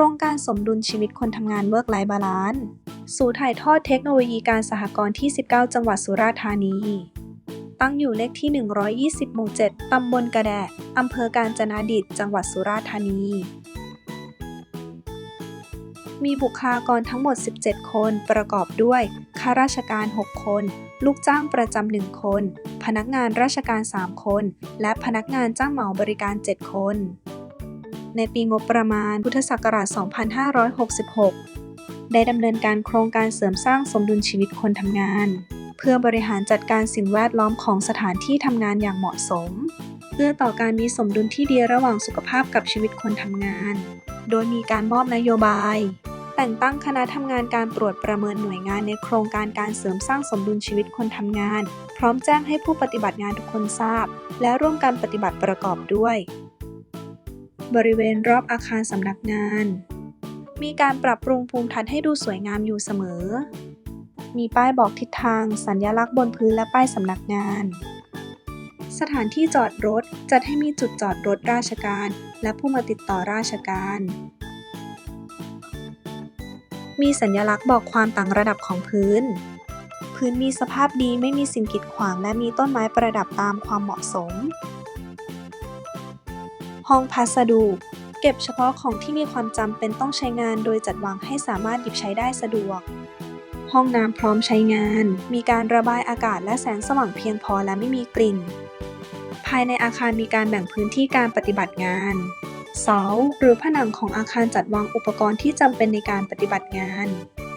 ครงการสมดุลชีวิตคนทำงาน Work Life Balance ศูนย์ถ่ายทอดเทคโนโลยีการสหกรณ์ที่ 19 จังหวัดสุราษฎร์ธานี ตั้งอยู่เลขที่ 120 หมู่ 7 ตำบลกระแดะอำเภอกาญจนาดิต จังหวัดสุราษฎร์ธานี มีบุคลากรทั้งหมด 17 คนประกอบด้วย ข้าราชการ 6 คน ลูกจ้างประจำ 1 คน พนักงานราชการ 3 คน และพนักงานจ้างเหมาบริการ 7 คน ในปีงบประมาณพุทธศักราช 2566 ได้ดำเนินการโครงการเสริมสร้างสมดุลชีวิตคนทำงาน เพื่อบริหารจัดการสิ่งแวดล้อมของสถานที่ทำงานอย่างเหมาะสม เพื่อต่อการมีสมดุลที่ดีระหว่างสุขภาพกับชีวิตคนทำงาน โดยมีการมอบนโยบาย แต่งตั้งคณะทำงานการตรวจประเมินหน่วยงานในโครงการการเสริมสร้างสมดุลชีวิตคนทำงาน พร้อมแจ้งให้ผู้ปฏิบัติงานทุกคนทราบ และร่วมกันปฏิบัติประกอบด้วย บริเวณรอบอาคารสำนักงาน มีการปรับปรุงภูมิทัศน์ให้ดูสวยงามอยู่เสมอ มีป้ายบอกทิศทาง สัญลักษณ์บนพื้นและป้ายสำนักงาน สถานที่จอดรถจัดให้มีจุดจอดรถราชการ และผู้มาติดต่อราชการ มีสัญลักษณ์บอกความต่างระดับของพื้น พื้นมีสภาพดีไม่มีสิ่งกีดขวางและมีต้นไม้ประดับตามความเหมาะสม ห้องพัสดุเก็บเฉพาะของที่มีความจำเป็นต้องใช้งานโดยจัดวางให้สามารถหยิบใช้ได้สะดวก ห้องน้ำพร้อมใช้งาน มีการระบายอากาศและแสงสว่างเพียงพอและไม่มีกลิ่น ภายในอาคารมีการแบ่งพื้นที่การปฏิบัติงาน เสาหรือผนังของอาคารจัดวางอุปกรณ์ที่จำเป็นในการปฏิบัติงาน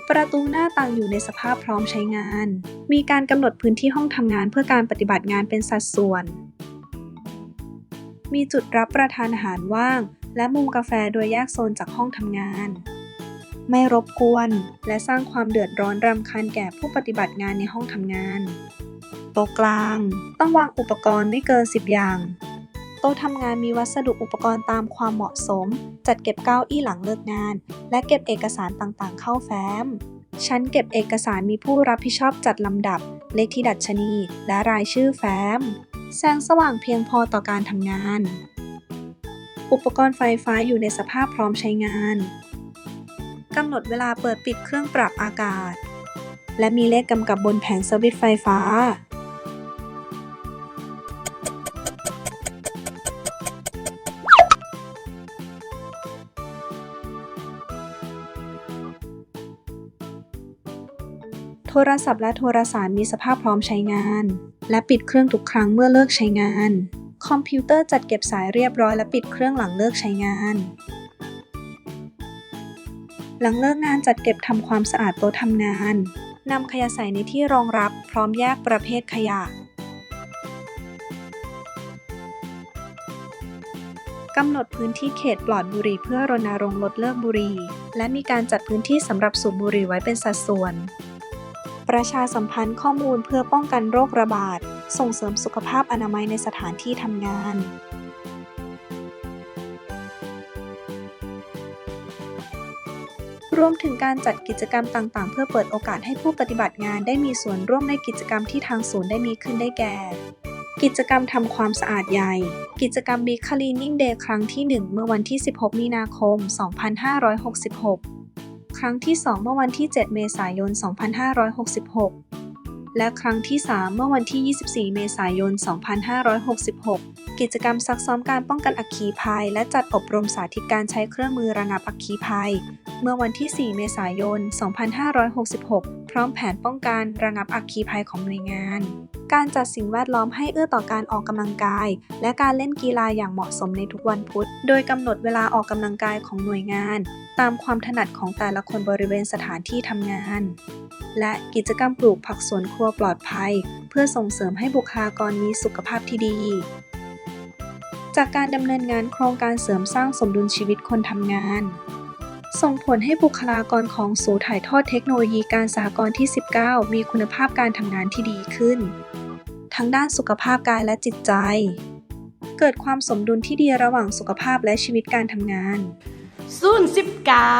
ประตูหน้าต่างอยู่ในสภาพพร้อมใช้งาน มีการกำหนดพื้นที่ห้องทำงานเพื่อการปฏิบัติงานเป็นสัดส่วน มีจุดรับประทานอาหารว่าง และมุมกาแฟโดยแยกโซนจากห้องทำงาน ไม่รบกวน และสร้างความเดือดร้อนรำคาญแก่ผู้ปฏิบัติงานในห้องทำงาน โต๊ะกลาง ต้องวางอุปกรณ์ไม่เกิน 10 อย่าง โต๊ะทำงานมีวัสดุอุปกรณ์ตามความเหมาะสม จัดเก็บเก้าอี้หลังเลิกงาน และเก็บเอกสารต่างๆ เข้าแฟ้มชั้นเก็บเอกสารมีผู้รับผิดชอบจัดลำดับ เลขที่ดัชนี และรายชื่อแฟ้ม แสงสว่างเพียงพอต่อการทำงาน อุปกรณ์ไฟฟ้าอยู่ในสภาพพร้อมใช้งานกำหนดเวลาเปิดปิดเครื่องปรับอากาศ และมีเลขกำกับบนแผงสวิตช์ไฟฟ้า โทรศัพท์และโทรสารมีสภาพพร้อมใช้งาน และปิดเครื่องทุกครั้งเมื่อเลิกใช้งาน คอมพิวเตอร์จัดเก็บสายเรียบร้อยและปิดเครื่องหลังเลิกใช้งาน หลังเลิกงานจัดเก็บทำความสะอาดโต๊ะทำงานนำขยะใส่ในที่รองรับพร้อมแยกประเภทขยะกำหนดพื้นที่เขตปลอดบุหรี่เพื่อรณรงค์ลดเลิกบุหรี่ และมีการจัดพื้นที่สำหรับสูบบุหรี่ไว้เป็นสัดส่วน ประชาสัมพันธ์ข้อมูลเพื่อป้องกันโรคระบาด ส่งเสริมสุขภาพอนามัยในสถานที่ทำงานรวมถึงการจัดกิจกรรมต่างๆ เพื่อเปิดโอกาสให้ผู้ปฏิบัติงานได้มีส่วนร่วมในกิจกรรมที่ทางศูนย์ได้มีขึ้นได้แก่ กิจกรรมทำความสะอาดใหญ่ กิจกรรม Big Cleaning Day ครั้งที่ 1 เมื่อวันที่ 16 มีนาคม 2566 ครั้งที่ 2 เมื่อวันที่ 7 เมษายน 2566 และครั้งที่ 3 เมื่อวันที่ 24 เมษายน 2566 กิจกรรมซักซ้อมการป้องกันอัคคีภัย และจัดอบรมสาธิตการใช้เครื่องมือระงับอัคคีภัย เมื่อวันที่ 4 เมษายน 2566 พร้อมแผนป้องกันระงับอัคคีภัยของหน่วยงานการจัดสิ่งแวดล้อมให้เอื้อต่อการออกกำลังกาย และการเล่นกีฬาอย่างเหมาะสมในทุกวันพุธ โดยกำหนดเวลาออกกำลังกายของหน่วยงาน ตามความถนัดของแต่ละคนบริเวณสถานที่ทำงาน และกิจกรรมปลูกผักสวนครัวปลอดภัย เพื่อส่งเสริมให้บุคลากรมีสุขภาพที่ดี จากการดำเนินงานโครงการเสริมสร้างสมดุลชีวิตคนทำงาน ส่งผลให้บุคลากรของศูนย์ถ่ายทอดเทคโนโลยีการสหกรณ์ที่ 19 มีคุณภาพการทำงานที่ดีขึ้น ทั้งด้านสุขภาพกายและจิตใจ เกิดความสมดุลที่ดีระหว่างสุขภาพและชีวิตการทำงาน ส่วนสิบเก้า